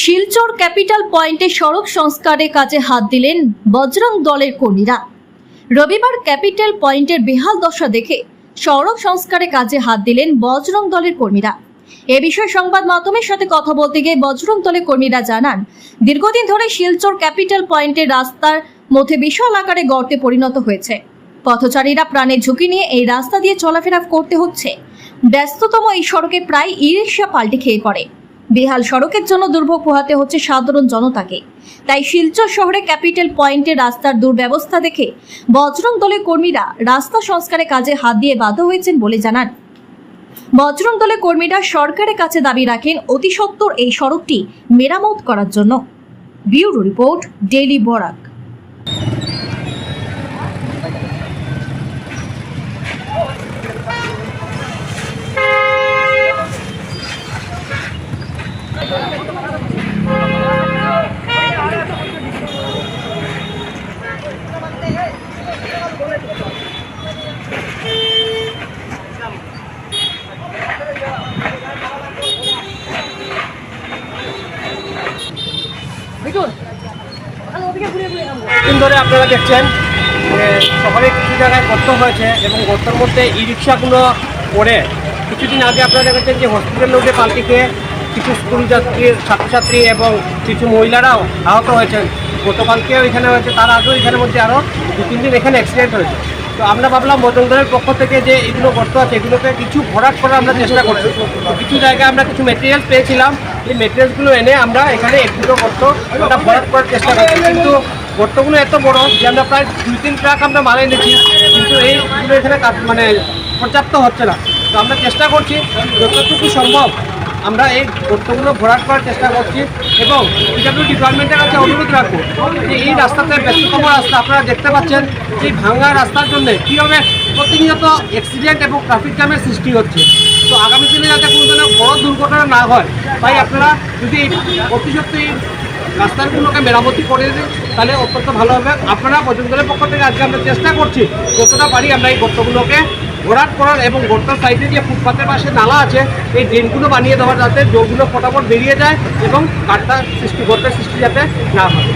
Silchar capital পয়েন্টে সড়ক সংস্কারে কাজে হাত দিলেন বজরং দলের কর্মীরা। রবিবার ক্যাপিটাল পয়েন্টের বেহাল দশা দেখে সড়ক সংস্কারে কাজে হাত দিলেন বজরং দলের কর্মীরা। এ বিষয়ে সংবাদ মাধ্যমের সাথে কথা বলতে গিয়ে বজরং দলের কর্মীরা জানান, দীর্ঘদিন ধরে শিলচর ক্যাপিটাল পয়েন্টের রাস্তার মধ্যে বিশাল আকারে গর্তে পরিণত হয়েছে। পথচারীরা প্রাণের ঝুঁকি নিয়ে এই রাস্তা দিয়ে চলাফেরা করতে হচ্ছে। ব্যস্ততম এই সড়কে প্রায় ই রিক্সা পাল্টে খেয়ে পড়ে। বেহাল সড়কের জন্য দুর্ভোগ পোহাতে হচ্ছে সাধারণ জনতাকে। তাই শিলচর শহরে ক্যাপিটাল পয়েন্টে রাস্তার দুর্ব্যবস্থা দেখে বজরং দলের কর্মীরা রাস্তা সংস্কারে কাজে হাত দিয়ে বাধ্য হয়েছেন বলে জানান। বজরং দলের কর্মীরা সরকারের কাছে দাবি রাখেন অতি সত্বর এই সড়কটি মেরামত করার জন্য। Bureau report, daily Barak. দিন ধরে আপনারা দেখছেন শহরে কিছু জায়গায় গর্ত হয়েছে এবং গর্তের মধ্যে ই রিক্সাগুলো পড়ে। কিছুদিন আগে আপনারা দেখেছেন যে হসপিটালের মধ্যে পাল্টি খেয়ে কিছু স্কুল যাত্রী, ছাত্রছাত্রী এবং কিছু মহিলারাও আহত হয়েছেন। গতকালকেও এখানে হয়েছে, তার আগেও এখানের মধ্যে আরও দু তিন দিন এখানে অ্যাক্সিডেন্ট হয়েছে। তো আমরা ভাবলাম মজুমদারের পক্ষ থেকে যে এগুলো গর্ত আছে, এগুলোকে কিছু ভরাট করার আমরা চেষ্টা করছি। কিছু জায়গায় আমরা কিছু মেটেরিয়ালস পেয়েছিলাম। এই মেটেরিয়ালসগুলো এনে আমরা এখানে এক দুটো গর্ত ভরাট করার চেষ্টা করছি। কিন্তু গর্তগুলো এত বড় যে আমরা প্রায় দুই তিন ট্রাক আমরা মারা এনেছি কিন্তু এইগুলো এখানে মানে পর্যাপ্ত হচ্ছে না। তো আমরা চেষ্টা করছি, যতটুকু সম্ভব আমরা এই গর্তগুলো ভরাট করার চেষ্টা করছি এবং পিডাব্লিউ ডিপার্টমেন্টের কাছে অনুরোধ রাখব যে এই রাস্তাতে ব্যস্ততম রাস্তা আপনারা দেখতে পাচ্ছেন এই ভাঙা রাস্তার জন্য কীভাবে প্রতিনিয়ত অ্যাক্সিডেন্ট এবং ট্রাফিক জ্যামের সৃষ্টি হচ্ছে। তো আগামী দিনে যাতে কোনো ধরনের বড় দুর্ঘটনা না হয়, তাই আপনারা যদি অতি সত্যি রাস্তাগুলোকে মেরামতি করে দিন তাহলে অত্যন্ত ভালো হবে। আপনারা পর্যটনের পক্ষ থেকে আজকে আমরা চেষ্টা করছি, যতটা পারি আমরা এই গর্তগুলোকে ঘোরাট করার এবং গর্তার সাইডে যে ফুটপাতের পাশে নালা আছে, এই ড্রেনগুলো বানিয়ে দেওয়ার যাতে জলগুলো ফটাফট বেরিয়ে যায় এবং গাড়টা সৃষ্টি, গর্তের সৃষ্টি যাতে না হয়।